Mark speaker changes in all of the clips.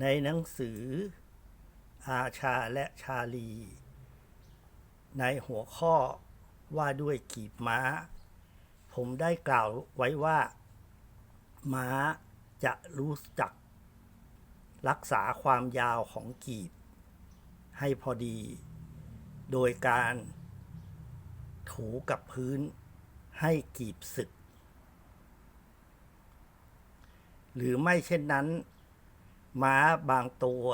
Speaker 1: ในหนังสือ อาชาและชาลี ในหัวข้อว่าด้วยกีบม้า ผมได้กล่าวไว้ว่า ม้าจะรู้จัก รักษาความยาวของกีบ ให้พอดี โดยการถูกับพื้นให้กีบสึก หรือไม่เช่นนั้น ม้าบางตัว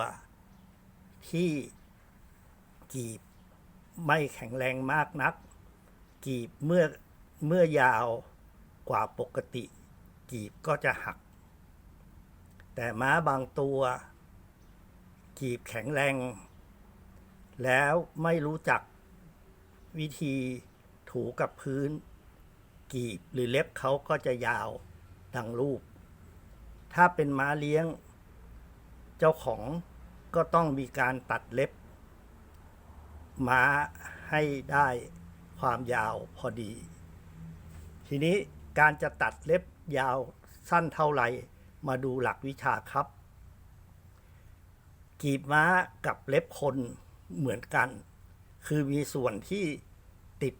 Speaker 1: ที่กีบไม่แข็งแรงมากนัก กีบเมื่อเมื่อยาวกว่าปกติ กีบก็จะหัก แต่ม้าบางตัว กีบแข็งแรง แล้วไม่รู้จักวิธีถูกับพื้น กีบหรือเล็บเขาก็จะยาวดังรูป ถ้าเป็นม้าเลี้ยง เจ้าของก็ต้องมีการตัดเล็บ ม้าให้ได้ความยาวพอดี ทีนี้การจะตัดเล็บยาวสั้นเท่าไหร่มาดูหลักวิชาครับ กีบม้ากับเล็บคนเหมือนกัน คือมีส่วนที่ติด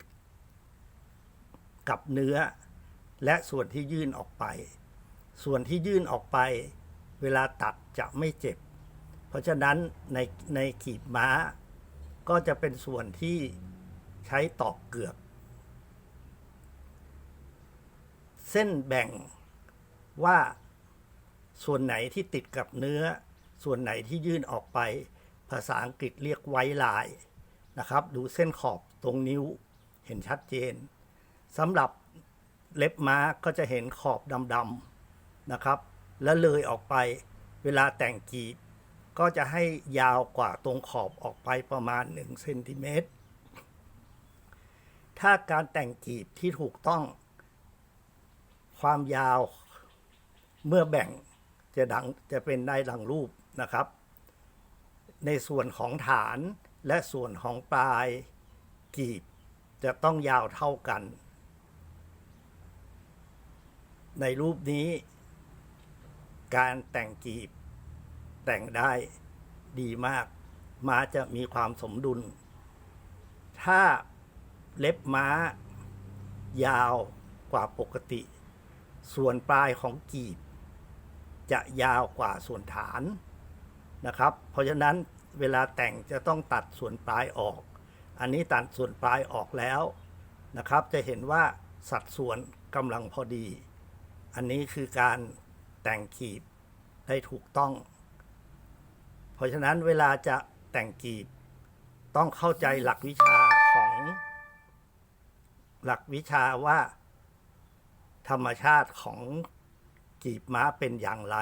Speaker 1: กับเนื้อ และส่วนที่ยื่นออกไป ส่วนที่ยื่นออกไป เวลาตัดจะไม่เจ็บ เพราะฉะนั้นในในกีบม้า ก็จะเป็นส่วนที่ใช้ตอกเกือก เส้นแบ่งว่าส่วนไหนที่ติดกับเนื้อ ส่วนไหนที่ยื่นออกไป ภาษาอังกฤษเรียกไว้ลายนะครับ ดูเส้นขอบตรงนิ้วเห็นชัดเจนสำหรับเล็บม้าก็จะเห็นขอบดำๆนะครับ แล้วเลยออกไป เวลาแต่งกีบ ก็จะให้ยาวกว่าตรงขอบออกไปประมาณ1เซนติเมตร ถ้าการแต่งกีบที่ถูกต้อง ความยาวเมื่อแบ่งจะดังจะเป็นได้ดังรูปนะครับ ในส่วนของฐานและส่วนของปลายกีบจะต้องยาวเท่ากัน ในรูปนี้ การแต่งกีบ แต่งได้ดีมาก ม้าจะมีความสมดุล ถ้าเล็บม้ายาวกว่าปกติ ส่วนปลายของกีบ จะยาวกว่าส่วนฐานนะครับ เพราะฉะนั้นเวลาแต่งจะต้องตัดส่วนปลายออก อันนี้ตัดส่วนปลายออกแล้วนะครับ จะเห็นว่าสัดส่วนกำลังพอดี อันนี้คือการ แต่งกีบได้ถูกต้อง เพราะฉะนั้นเวลาจะแต่งกีบต้องเข้าใจหลักวิชาของ หลักวิชาว่า ธรรมชาติของกีบม้าเป็นอย่างไร